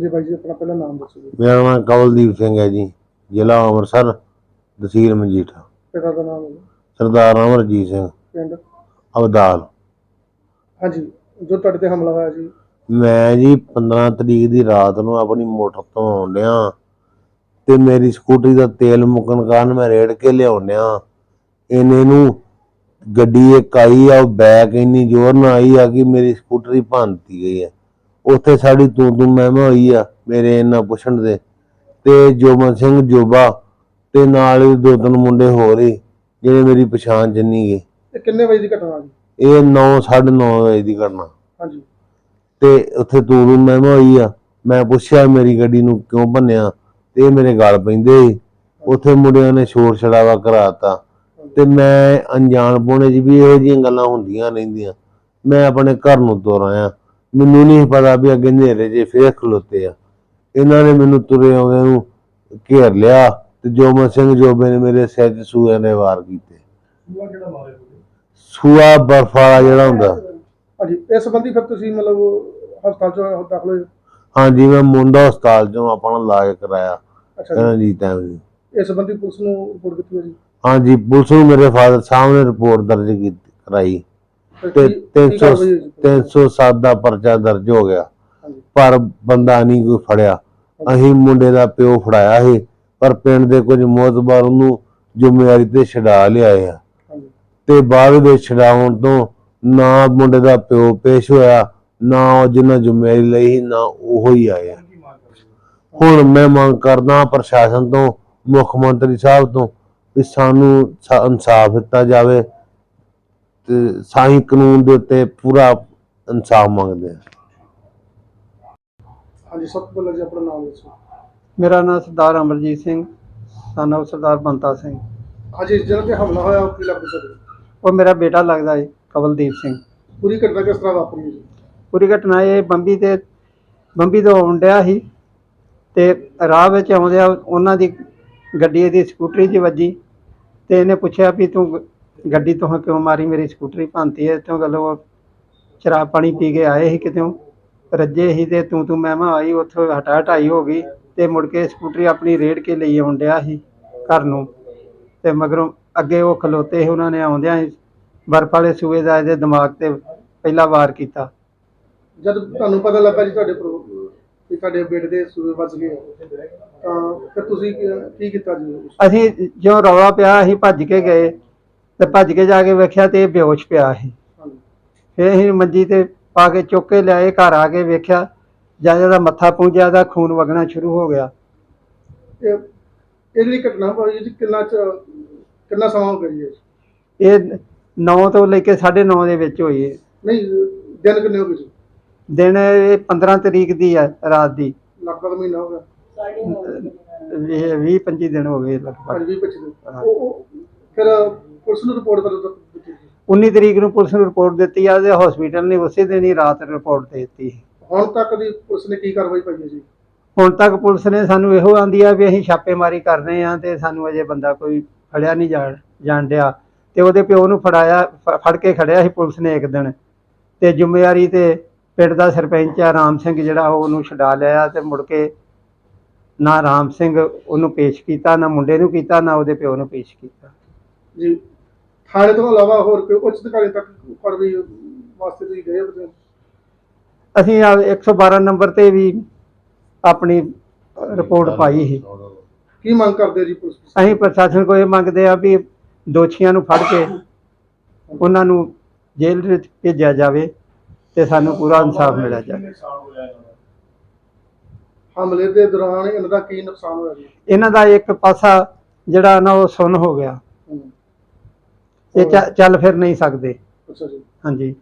ਜੀ ਬਾਈ ਜੀ ਆਪਣਾ ਪਹਿਲਾਂ ਨਾਮ ਦੱਸੋ ਜੀ। ਮੇਰਾ ਨਾਮ ਕਵਲਦੀਪ ਸਿੰਘ ਹੈ ਜੀ ਜ਼ਿਲ੍ਹਾ ਅੰਮ੍ਰਿਤਸਰ ਤਹਿਸੀਲ ਮਜੀਠਾ। ਪਿਤਾ ਦਾ ਨਾਮ ਹੈ ਸਰਦਾਰ ਅਮਰਜੀਤ ਸਿੰਘ। ਪਿੰਡ? ਅਬਦਾਲ। ਹਾਂਜੀ ਜੋ ਤੁਹਾਡੇ ਤੇ ਹਮਲਾ ਹੋਇਆ ਜੀ? ਮੈਂ ਜੀ 15 ਤਰੀਕ ਦੀ ਰਾਤ ਨੂੰ ਆਪਣੀ ਮੋਟਰ ਤੋਂ ਆਉਂਦਿਆਂ ਤੇ ਮੇਰੀ ਸਕੂਟਰੀ ਦਾ ਤੇਲ ਮੁੱਕਣ ਕਾਰਨ ਮੈਂ ਰੇੜ ਕੇ ਲਿਆਉਂਦਿਆਂ ਇਹਨੇ ਨੂੰ ਗੱਡੀ ਇੱਕ ਆਈ ਆ ਉਹ ਬੈਕ ਇੰਨੀ ਜ਼ੋਰ ਨਾਲ ਆਈ ਆ ਕਿ ਮੇਰੀ ਸਕੂਟਰੀ ਭੰਨਤੀ ਗਈ ਹੈ ਉੱਥੇ ਸਾਡੀ ਤੂੰ ਤੂੰ ਮੈਂ ਮੈਂ ਹੋਈ ਆ ਮੇਰੇ ਇਹਨਾਂ ਪੁੱਛਣ ਦੇ। ਤੇ ਜੋਬਨ ਸਿੰਘ ਜੋਬਾ ਤੇ ਨਾਲ ਹੀ ਦੋ ਤਿੰਨ ਮੁੰਡੇ ਹੋਰ ਹੀ ਜਿਹੜੇ ਮੇਰੀ ਪਛਾਣ ਜੰਨੀ ਗਏ। ਇਹ ਕਿੰਨੇ ਵਜੇ ਦੀ ਘਟਨਾ ਜੀ? ਇਹ 9 9:30 ਵਜੇ ਦੀ ਘਟਨਾ। ਹਾਂਜੀ। ਤੇ ਉੱਥੇ ਤੂੰ ਤੂੰ ਮੈਂ ਮੈਂ ਹੋਈ ਆ ਮੈਂ ਪੁੱਛਿਆ ਮੇਰੀ ਗੱਡੀ ਨੂੰ ਕਿਉਂ ਭੰਨਿਆ ਤੇ ਇਹ ਮੇਰੇ ਗਲ ਪੈਂਦੇ। ਉੱਥੇ ਮੁੰਡਿਆਂ ਨੇ ਸ਼ੋਰ ਛੜਾਵਾ ਕਰਾਤਾ। ਤੇ ਮੈਂ ਅਣਜਾਣ ਪੋਣੇ 'ਚ ਵੀ ਇਹੋ ਜਿਹੀਆਂ ਗੱਲਾਂ ਹੁੰਦੀਆਂ ਰਹਿੰਦੀਆਂ। ਮੈਂ ਆਪਣੇ ਘਰ ਨੂੰ ਤੁਰ ਆਇਆ ਮੈਨੂੰ ਨਹੀਂ ਪਤਾ ਵੀ ਅੱਗੇ ਹਨੇਰੇ 'ਚ ਫੇਰ ਖਲੋਤੇ ਆ। ਇਹਨਾਂ ਨੇ ਮੈਨੂੰ ਤੁਰੇ ਆਉਂਦੇ ਨੂੰ ਘੇਰ ਲਿਆ ਤੇ ਜੋਮਨ ਸਿੰਘ ਜੋਬੇ ਨੇ ਮੇਰੇ ਸਿਰ 'ਚ ਸੂਏ ਨੇ ਵਾਰ ਕੀਤੇ। ਸੂਆ ਬਰਫ ਵਾਲਾ ਜਿਹੜਾ ਹੁੰਦਾ। ਹਾਂਜੀ ਇਸ ਸੰਬੰਧੀ ਫਿਰ ਤੁਸੀਂ ਮਤਲਬ ਹਸਪਤਾਲ ਚ ਦਾਖਲ ਹੋਏ ਹਾਂਜੀ ਮੈਂ ਮੁੰਡਾ ਹਸਪਤਾਲ 'ਚੋਂ ਆਪਣਾ ਇਲਾਜ ਕਰਾਇਆ। ਅੱਛਾ ਜੀ। ਟਾਈਮ ਜੀ। ਇਸ ਸੰਬੰਧੀ ਪੁਲਿਸ ਨੂੰ ਰਿਪੋਰਟ ਕੀਤੀ ਹੈ ਜੀ? ਹਾਂਜੀ ਪੁਲਿਸ ਨੂੰ ਮੇਰੇ ਫਾਦਰ ਸਾਹਿਬ ਨੇ ਰਿਪੋਰਟ ਦਰਜ ਕੀਤੀ ਕਰਾਈ। ਤੇ ਕੀ- ਕੀ 300 ਕਾਰਵਾਈ ਹੋਈ? ਜੀ? 307 ਦਾ ਪਰਚਾ ਦਰਜ ਹੋ ਗਿਆ। ਪਰ ਬੰਦਾ ਨਹੀਂ ਕੋਈ ਫੜਿਆ। ਅਸੀਂ ਮੁੰਡੇ ਦਾ ਪਿਓ ਫੜਾਇਆ ਸੀ ਪਰ ਪਿੰਡ ਦੇ ਕੁਝ ਮੋਤਬਰ ਉਹਨੂੰ ਜ਼ਿੰਮੇਵਾਰੀ ਤੇ ਛਡਾ ਲਿਆਏ ਆ। ਤੇ ਬਾਅਦ ਵਿੱਚ ਛਡਾਉਣ ਤੋਂ ਨਾ ਮੁੰਡੇ ਦਾ ਪਿਓ ਪੇਸ਼ ਹੋਇਆ ਨਾ ਉਹ ਜਿੰਨਾ ਜ਼ਿੰਮੇਵਾਰੀ ਲਈ ਨਾ ਉਹ ਹੀ ਆਇਆ ਹੁਣ ਮੈਂ ਮੰਗ ਕਰਦਾ ਪ੍ਰਸ਼ਾਸਨ ਤੋਂ ਮੁੱਖ ਮੰਤਰੀ ਸਾਹਿਬ ਤੋਂ ਵੀ ਸਾਨੂੰ ਇਨਸਾਫ ਦਿੱਤਾ ਜਾਵੇ। ਤੇ ਸਾਹੀ ਕਾਨੂੰਨ ਦੇ ਉੱਤੇ ਪੂਰਾ ਇਨਸਾਫ ਮੰਗਦੇ ਆ। ਹਾਂਜੀ ਸਭ ਤੋਂ ਪਹਿਲਾਂ ਜੀ ਆਪਣਾ ਨਾਮ ਦੱਸੋ। ਮੇਰਾ ਨਾਮ ਸਰਦਾਰ ਅਮਰਜੀਤ ਸਿੰਘ son of ਸਰਦਾਰ ਬੰਤਾ ਸਿੰਘ। ਹਾਂਜੀ ਜਿਹਨਾਂ ਤੇ ਹਮਲਾ ਹੋਇਆ ਉਹ ਕੀ ਤੁਹਾਨੂੰ ਉਹ ਮੇਰਾ ਬੇਟਾ ਲੱਗਦਾ ਹੈ ਕਵਲਦੀਪ ਸਿੰਘ। ਪੂਰੀ ਘਟਨਾ ਕਿਸ ਤਰ੍ਹਾਂ ਵਾਪਰੀ ਜੀ? ਪੂਰੀ ਘਟਨਾ ਇਹ ਬੰਬੀ ਤੇ ਬੰਬੀ ਤੋਂ ਆਉਣ ਡਿਆ ਸੀ ਤੇ ਰਾਹ ਵਿੱਚ ਆਉਂਦਿਆਂ ਉਹਨਾਂ ਦੀ ਗੱਡੀ ਦੀ ਸਕੂਟਰੀ 'ਚ ਵੱਜੀ ਤੇ ਇਹਨੇ ਪੁੱਛਿਆ ਵੀ ਤੂੰ ਗੱਡੀ ਤੋਂ ਕਿਉਂ ਮਾਰੀ? ਮੇਰੀ ਸਕੂਟਰੀ ਭੰਨਤੀ ਹੈ ਤੋਂ ਗੱਲ ਉਹ ਸ਼ਰਾਬ ਪਾਣੀ ਪੀ ਕੇ ਆਏ ਸੀ ਕਿਤੇੋਂ? ਰੱਜੇ ਸੀ ਤੇ ਤੂੰ ਤੂੰ ਮੈਂ ਮੈਂ ਆਈ ਉੱਥੋਂ ਹਟਾ ਹਟਾਈ ਹੋ ਗਈ ਤੇ ਮੁੜ ਕੇ ਸਕੂਟਰੀ ਆਪਣੀ ਰੇੜ ਕੇ ਲਈ ਆਉਣ ਡਿਆ ਸੀ ਘਰ ਨੂੰ। ਤੇ ਮਗਰੋਂ ਅੱਗੇ ਉਹ ਖਲੋਤੇ ਸੀ ਉਹਨਾਂ ਨੇ ਆਉਂਦਿਆਂ ਬਰਫ ਵਾਲੇ ਸੂਏ ਦਾ ਇਹਦੇ ਦਿਮਾਗ ਤੇ ਪਹਿਲਾ ਵਾਰ ਕੀਤਾ। ਜਦ ਤੁਹਾਨੂੰ ਪਤਾ ਲੱਗਾ ਜੀ ਤੁਹਾਡੇ ਪ੍ਰੋ- ਕਿ ਤੁਹਾਡੇ ਬੇਟੇ ਦੇ ਸੂਏ ਵੱਜ ਗਏ ਤਾਂ ਫਿਰ ਤੁਸੀਂ ਕੀ ਕੀ ਕੀਤਾ ਜੀ? ਅਸੀਂ ਜੋ ਰੌਲਾ ਪਿਆ ਅਸੀਂ ਭੱਜ ਕੇ ਗਏ। ਤੇ ਭੱਜ ਕੇ ਜਾ ਕੇ ਵੇਖਿਆ ਤੇ ਇਹ ਬੇਹੋਸ਼ ਪਿਆ ਸੀ। ਫਿਰ ਅਸੀਂ ਮੰਜੀ ਤੇ ਪਾ ਕੇ ਚੁੱਕ ਕੇ ਲਿਆਏ ਘਰ ਆ ਕੇ ਵੇਖਿਆ ਜਾਂ ਇਹਦਾ ਮੱਥਾ ਪੂੰਝਿਆ ਦਾ ਖੂਨ ਵਗਣਾ ਸ਼ੁਰੂ ਹੋ ਗਿਆ। ਇਹ ਇਹ ਜਿਹੜੀ ਘਟਨਾ ਹੋਈ ਜੀ ਕਿੰਨਾ ਚ ਕਿੰਨਾ ਸਮਾਂ ਹੋ ਗਿਆ ਜੀ ਇਹ? ਇਹ 9 ਤੋਂ ਲੈ ਕੇ 9:30 ਦੇ ਵਿੱਚ ਹੋਈ ਹੈ ਨਹੀਂ ਦਿਨ ਕਿੰਨੇ ਹੋ ਗਏ ਜੀ? ਦਿਨ ਇਹ 15 ਤਰੀਕ ਦੀ ਹੈ ਰਾਤ ਦੀ। ਲਗਭਗ ਮਹੀਨਾ ਹੋ ਗਿਆ? ਇਹ 20 25 ਦਿਨ ਹੋ ਗਏ ਲਗਭਗ। ਅੱਜ ਵੀ ਪਿਛਲੇ ਹਾਂ। ਉਹ ਉਹ ਫਿਰ ਪੁਲਿਸ ਨੂੰ ਰਿਪੋਰਟ ਕਰ ਦਿੱਤੀ ਜੀ 19 ਤਰੀਕ ਨੂੰ ਪੁਲਿਸ ਨੂੰ ਰਿਪੋਰਟ ਦਿੱਤੀ ਆ ਤੇ ਹਸਪੀਟਲ ਨੇ ਉਸੇ ਦਿਨ ਹੀ ਰਾਤ ਰਿਪੋਰਟ ਦੇ ਦਿੱਤੀ ਹੁਣ ਤੱਕ ਦੀ ਪੁਲਿਸ ਨੇ ਕੀ ਕਾਰਵਾਈ ਪਾਈ ਹੈ ਜੀ? ਹੁਣ ਤੱਕ ਪੁਲਿਸ ਨੇ ਸਾਨੂੰ ਇਹੋ ਆਂਦੀ ਆ ਵੀ ਅਸੀਂ ਛਾਪੇਮਾਰੀ ਕਰ ਰਹੇ ਆ ਤੇ ਸਾਨੂੰ ਅਜੇ ਬੰਦਾ ਕੋਈ ਫੜਿਆ ਨਹੀਂ ਜਾਣ ਜਾਣ ਡਿਆ। ਤੇ ਉਹਦੇ ਪਿਓ ਨੂੰ ਫੜਾਇਆ ਫ- ਫੜ ਕੇ ਖੜਿਆ ਸੀ ਪੁਲਿਸ ਨੇ ਇੱਕ ਦਿਨ। ਤੇ ਜ਼ਿੰਮੇਵਾਰੀ ਤੇ ਪਿੰਡ ਦਾ ਸਰਪੰਚ ਆ ਰਾਮ ਸਿੰਘ ਜਿਹੜਾ ਉਹ ਉਹਨੂੰ ਛਡਾ ਲਿਆ ਤੇ ਮੁੜ ਕੇ ਨਾ ਰਾਮ ਸਿੰਘ ਉਹਨੂੰ ਪੇਸ਼ ਕੀਤਾ ਨਾ ਮੁੰਡੇ ਨੂੰ ਕੀਤਾ ਨਾ ਉਹਦੇ ਪਿਓ ਨੂੰ ਪੇਸ਼ ਕੀਤਾ। ਜੀ ਥਾਣੇ ਤੋਂ ਇਲਾਵਾ ਹੋਰ ਕੋਈ ਉੱਚ ਅਧਿਕਾਰੀ ਤੱਕ ਕਾਰਵਾਈ ਵਾਸਤੇ ਤੁਸੀਂ ਗਏ ਹੋ ਅਸੀਂ ਆ 112 ਨੰਬਰ ਤੇ ਵੀ ਆਪਣੀ ਰਿਪੋਰਟ ਪਾਈ ਸੀ। ਕੀ ਮੰਗ ਕਰਦੇ ਜੀ ਪੁਲਿਸ? ਅਸੀਂ ਪ੍ਰਸ਼ਾਸਨ ਕੋਲ ਇਹ ਮੰਗਦੇ ਆ ਵੀ ਦੋਸ਼ੀਆਂ ਨੂੰ ਫੜ ਕੇ ਉਹਨਾਂ ਨੂੰ ਜੇਲ੍ਹ ਵਿੱਚ ਭੇਜਿਆ ਜਾਵੇ ਤੇ ਸਾਨੂੰ ਪੂਰਾ ਇਨਸਾਫ ਮਿਲਿਆ ਜਾਵੇ। ਹਮਲੇ ਦੇ ਦੌਰਾਨ ਇਹਨਾਂ ਦਾ ਕੀ ਨੁਕਸਾਨ ਹੋਇਆ ਜੀ? ਇਹਨਾਂ ਦਾ ਇੱਕ ਪਾਸਾ ਜਿਹੜਾ ਨਾ ਉਹ ਸੁੰਨ ਹੋ ਗਿਆ। ਚ- ਚੱਲ ਫਿਰ ਨਹੀਂ ਸਕਦੇ। ਅੱਛਾ ਜੀ। ਹਾਂਜੀ।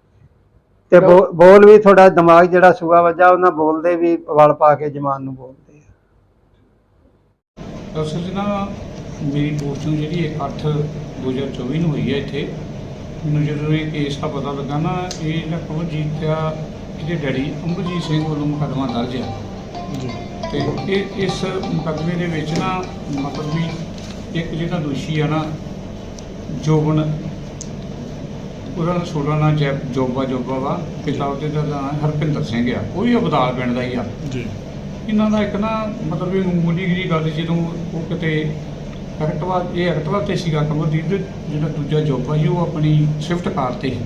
ਤੇ ਬੋ- ਬੋਲ ਵੀ ਥੋੜਾ ਦਿਮਾਗ ਜਿਹੜਾ ਸੂਆ ਵੱਜਾ ਉਹਨਾਂ ਬੋਲਦੇ ਵੀ ਵਲ ਪਾ ਕੇ ਜਮਾਨ ਨੂੰ ਬੋਲਦੇ ਆ। ਅਸਲ 'ਚ ਨਾ ਮੇਰੀ ਪੋਸਟਿੰਗ ਜਿਹੜੀ ਹੈ 8 2024 ਨੂੰ ਹੋਈ ਹੈ ਇੱਥੇ ਮੈਨੂੰ ਜਦੋਂ ਇਹ ਕੇਸ ਦਾ ਪਤਾ ਲੱਗਾ ਨਾ ਇਹ ਜਿਹੜਾ ਕਮਲਜੀਤ ਆ ਇਹਦੇ ਡੈਡੀ ਅਮਰਜੀਤ ਸਿੰਘ ਵੱਲੋਂ ਮੁਕੱਦਮਾ ਦਰਜ ਆ। ਤੇ ਇਹ ਇਸ ਮੁਕੱਦਮੇ ਦੇ ਵਿੱਚ ਨਾ ਮਤਲਬ ਵੀ ਇੱਕ ਜਿਹੜਾ ਦੋਸ਼ੀ ਆ ਨਾ ਜੋਬਨ ਉਹਦਾ ਛੋਟਾ ਨਾਂ ਜੈ ਜੋਬਾ ਜੋਬਾ ਵਾ ਪਿਤਾ ਉਹਦੇ ਦਾ ਨਾਂ ਹਰਪਿੰਦਰ ਸਿੰਘ ਆ ਉਹ ਵੀ ਅਬਦਾਲ ਪਿੰਡ ਦਾ ਹੀ ਆ। ਜੀ। ਇਹਨਾਂ ਦਾ ਇੱਕ ਨਾ ਮਤਲਬ ਇਹ ਮਾਮੂਲੀ ਜਿਹੀ ਗੱਲ ਜਦੋਂ ਉਹ ਕਿਤੇ ਐਕਟਵਾ ਇਹ ਐਕਟਵਾ ਤੇ ਸੀਗਾ ਕਮਰਦੀਪ ਦੇ ਜਿਹੜਾ ਦੂਜਾ ਜੋਬ ਜੀ ਉਹ ਆਪਣੀ ਸਵਿਫਟ ਕਾਰ ਤੇ ਸੀ।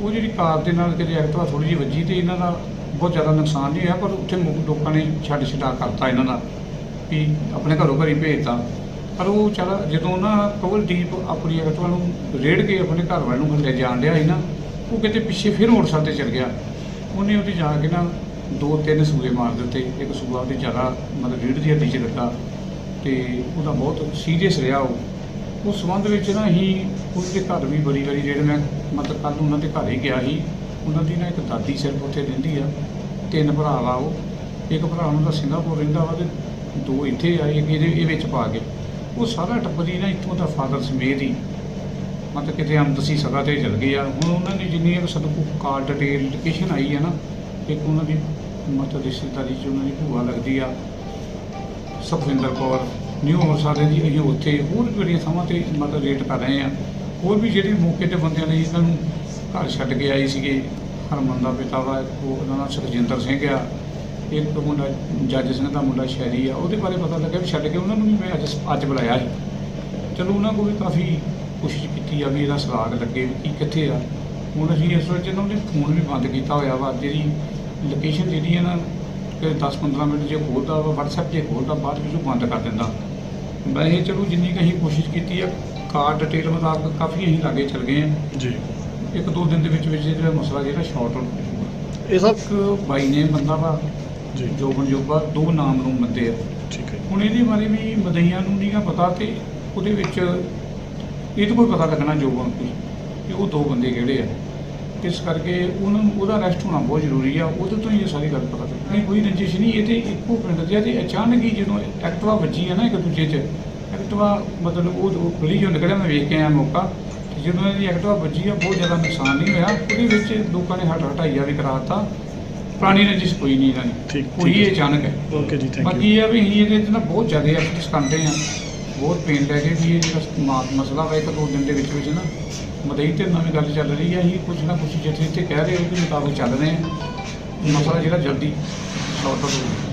ਉਹ ਜਿਹੜੀ ਕਾਰ ਦੇ ਨਾਲ ਕਿਤੇ ਐਕਟਵਾ ਥੋੜੀ ਜਿਹੀ ਵੱਜੀ ਤੇ ਇਹਨਾਂ ਦਾ ਬਹੁਤ ਜ਼ਿਆਦਾ ਨੁਕਸਾਨ ਨਹੀਂ ਹੋਇਆ ਪਰ ਉੱਥੇ ਲੋਕਾਂ ਨੇ ਛੱਡ ਛਡਾ ਕਰਤਾ ਇਹਨਾਂ ਦਾ ਵੀ ਆਪਣੇ ਘਰੋਂ ਘਰੀ ਭੇਜਤਾ। ਪਰ ਉਹ ਚੱਲ ਜਦੋਂ ਨਾ ਕਵਲਦੀਪ ਆਪਣੀ ਐਕਟਵਾ ਨੂੰ ਰੇੜ ਕੇ ਆਪਣੇ ਘਰ ਵੱਲ ਨੂੰ ਲੈ ਜਾਣ ਲਿਆ ਸੀ ਨਾ, ਉਹ ਕਿਤੇ ਪਿੱਛੇ ਫਿਰ ਮੋਟਰਸਾਈਕਲ ਤੇ ਚਲ ਗਿਆ। ਉਹਨੇ ਉਹਦੇ ਜਾ ਕੇ ਨਾ ਦੋ ਤਿੰਨ ਸੂਏ ਮਾਰ ਦਿੱਤੇ। ਇੱਕ ਸੂਆ ਉਹਦੇ ਜ਼ਿਆਦਾ ਮਤਲਬ ਰੀੜ ਦੀ ਹੱਡੀ 'ਚ ਲੱਗਾ ਤੇ ਉਹਦਾ ਬਹੁਤ ਸੀਰੀਅਸ ਰਿਹਾ ਉਹ। ਉਸ ਸੰਬੰਧ ਵਿੱਚ ਨਾ ਅਸੀਂ ਉਹਦੇ ਘਰ ਵੀ ਬੜੀ ਵਾਰੀ ਜਿਹੜੇ ਮੈਂ ਮਤਲਬ ਕੱਲ ਉਹਨਾਂ ਦੇ ਘਰ ਹੀ ਗਿਆ ਸੀ, ਉਹਨਾਂ ਦੀ ਨਾ ਇੱਕ ਦਾਦੀ ਸਿਰਫ ਉੱਥੇ ਰਹਿੰਦੀ ਆ, ਤਿੰਨ ਭਰਾ ਵਾ ਉਹ। ਇੱਕ ਭਰਾ ਉਹਨਾਂ ਦਾ ਸਿੰਗਾਪੁਰ ਰਹਿੰਦਾ ਵਾ ਤੇ ਦੋ ਇੱਥੇ ਆ, ਇੱਕ ਇਹਦੇ, ਇਹ ਵਿੱਚ ਪਾ ਕੇ। ਉਹ ਸਾਰਾ ਟੱਬਰ ਹੀ ਨਾ ਇੱਥੋਂ ਦਾ ਫਾਦਰ ਸਮੇਤ ਹੀ। ਮਤਲਬ ਕਿਤੇ ਅੰਤਸੀ ਸਭਾ ਤੇ ਚਲ ਗਏ ਆ। ਹੁਣ ਉਹਨਾਂ ਦੀ ਜਿੰਨੀ ਇੱਕ ਸਾਨੂੰ ਕਾਲ ਡਿਟੇਲ ਲੋਕੇਸ਼ਨ ਆਈ ਹੈ ਨਾ, ਇੱਕ ਉਹਨਾਂ ਦੀ ਮਤਲਬ ਰਿਸ਼ਤੇਦਾਰੀ ਚ ਉਹਨਾਂ ਦੀ ਭੂਆ ਲੱਗਦੀ ਆ। ਸੁਖਵਿੰਦਰ ਕੌਰ, ਨਿਊ ਅੰਮ੍ਰਿਤਸਰ ਦੀ ਅਸੀਂ ਉੱਥੇ ਹੋਰ ਵੀ ਬੜੀਆਂ ਥਾਵਾਂ ਤੇ ਮਤਲਬ ਰੇਟ ਕਰ ਰਹੇ ਆ। ਹੋਰ ਵੀ ਜਿਹੜੇ ਮੌਕੇ ਤੇ ਬੰਦਿਆਂ ਨੇ ਇਹਨਾਂ ਨੂੰ ਘਰ ਛੱਡ ਕੇ ਆਏ ਸੀਗੇ, ਹਰਮਨ ਦਾ ਪਿਤਾ ਵਾ ਉਹ, ਉਹਨਾਂ ਦਾ ਸੁਖਜਿੰਦਰ ਸਿੰਘ ਆ। ਇੱਕ ਮੁੰਡਾ ਜੱਜ ਸਿੰਘ ਦਾ ਮੁੰਡਾ ਸ਼ਹਿਰੀ ਆ ਉਹਦੇ ਬਾਰੇ ਪਤਾ ਲੱਗਿਆ ਵੀ ਛੱਡ ਕੇ ਉਹਨਾਂ ਨੂੰ ਵੀ ਮੈਂ ਅੱਜ ਅੱਜ ਬੁਲਾਇਆ ਸੀ। ਚਲੋ ਉਹਨਾਂ ਕੋਲ ਵੀ ਕਾਫੀ ਕੋਸ਼ਿਸ਼ ਕੀਤੀ ਆ ਵੀ ਇਹਦਾ ਸਲਾਗ ਲੱਗੇ ਵੀ ਕੀ ਕਿੱਥੇ ਆ। ਹੁਣ ਅਸੀਂ ਇਸ ਵਿੱਚ ਇਹਨਾਂ ਦੇ ਫੋਨ ਵੀ ਬੰਦ ਕੀਤਾ ਹੋਇਆ ਵਾ ਜਿਹੜੀ ਲੋਕੇਸ਼ਨ ਜਿਹੜੀ ਹੈ ਨਾ ਕਿ 10-15 ਮਿੰਟ ਜੇ ਖੋਲਦਾ ਵਾ WhatsApp ਤੇ ਖੋਲਦਾ ਬਾਅਦ ਵਿੱਚ ਉਹ ਬੰਦ ਕਰ ਦਿੰਦਾ। ਵੈਸੇ ਚਲੋ ਜਿੰਨੀ ਕੁ ਅਸੀਂ ਕੋਸ਼ਿਸ਼ ਕੀਤੀ ਆ ਕਾਰ ਡਿਟੇਲ ਮੁਤਾਬਕ ਕਾਫੀ ਅਸੀਂ ਲਾਗੇ ਚੱਲ ਗਏ ਆ। ਜੀ। ਇੱਕ ਦੋ ਦਿਨ ਦੇ ਵਿੱਚ ਵਿੱਚ ਜਿਹੜਾ ਮਸਲਾ ਜਿਹੜਾ ਸ਼ਾਰਟ ਆਊਟ ਇਹ ਸਭ ਬਾਈ ਨੇ ਬੰਦਾ ਵਾ ਜੀ। ਜੋਬਨ ਜੋਬਾ ਦੋ ਨਾਮ ਨੂੰ ਬੰਦੇ ਆ ਠੀਕ ਹੈ ਹੁਣ ਇਹਦੇ ਬਾਰੇ ਵੀ ਮਦਈਆਂ ਨੂੰ ਨਹੀਂਗਾ ਪਤਾ ਤੇ ਉਹਦੇ ਵਿੱਚ ਇਹਦੇ ਕੋਈ ਪਤਾ ਲੱਗਣਾ ਜੋਬਨ ਕੋਈ ਕਿ ਉਹ ਦੋ ਬੰਦੇ ਕਿਹੜੇ ਆ। ਇਸ ਕਰਕੇ ਉਹਨਾਂ ਨੂੰ ਉਹਦਾ ਅਰੈਸਟ ਹੋਣਾ ਬਹੁਤ ਜ਼ਰੂਰੀ ਆ। ਉਹਦੇ ਤੋਂ ਹੀ ਇਹ ਸਾਰੀ ਗੱਲ ਪਤਾ ਲੱਗਦੀ। ਨਹੀਂ ਕੋਈ ਰੰਜਿਸ਼ ਨਹੀਂ। ਇਹ ਤੇ ਇੱਕੋ ਪਿੰਡ ਦੇ ਆ ਤੇ ਅਚਾਨਕ ਹੀ ਜਦੋਂ ਐਕਟਵਾ ਵੱਜੀ ਆ ਨਾ ਇੱਕ ਦੂਜੇ 'ਚ ਐਕਟਵਾ ਮਤਲਬ ਉਹ ਗਲੀ ਚੋਂ ਨਿਕਲਿਆ ਮੈਂ ਵੇਖ ਕੇ ਆਇਆ ਮੌਕਾ। ਤੇ ਜਦੋਂ ਇਹਦੀ ਐਕਟਵਾ ਵੱਜੀ ਆ ਬਹੁਤ ਜ਼ਿਆਦਾ ਨੁਕਸਾਨ ਨਹੀਂ ਹੋਇਆ। ਉਹਦੇ ਵਿੱਚ ਲੋਕਾਂ ਨੇ ਹੱਟ ਹਟਾਈਆ ਵੀ ਕਰਾਤਾ ਪੁਰਾਣੀ ਰੰਜਿਸ਼ ਕੋਈ ਨਹੀਂ ਇਹਨਾਂ ਦੀ। ਠੀਕ- ਕੋਈ ਠੀਕ ਇਹ ਹੈ। ਅਚਾਨਕ ਹੈ। ਓਕੇ ਜੀ ਥੈਂਕ ਬਾਕੀ ਯੂ ਇਹ ਆ ਵੀ ਅਸੀਂ ਇਹਦੇ 'ਚ ਨਾ ਬਹੁਤ ਜ਼ਿਆਦਾ ਐਫਰਟਸ ਕਰਦੇ ਆ ਬਹੁਤ ਪੇਨ ਲੈ ਕੇ ਵੀ ਇਹ ਜਿਹੜਾ ਮਾ- ਮਸਲਾ ਵਾ ਇੱਕ ਦੋ ਦਿਨ ਦੇ ਵਿੱਚ ਵਿੱਚ ਨਾ ਮਦਈ ਤੇ ਨਵੀਂ ਗੱਲ ਚੱਲ ਰਹੀ ਹੈ ਅਸੀਂ ਕੁਝ ਨਾ ਕੁਝ ਜਿੱਥੇ ਜਿੱਥੇ ਕਹਿ ਰਹੇ ਉਹਦੇ ਮੁਤਾਬਕ ਚੱਲ ਰਹੇ ਆ। ਮਸਲਾ ਜਿਹੜਾ ਜਲਦੀ ਆਊਟ ਹੋ ਜਾਵੇ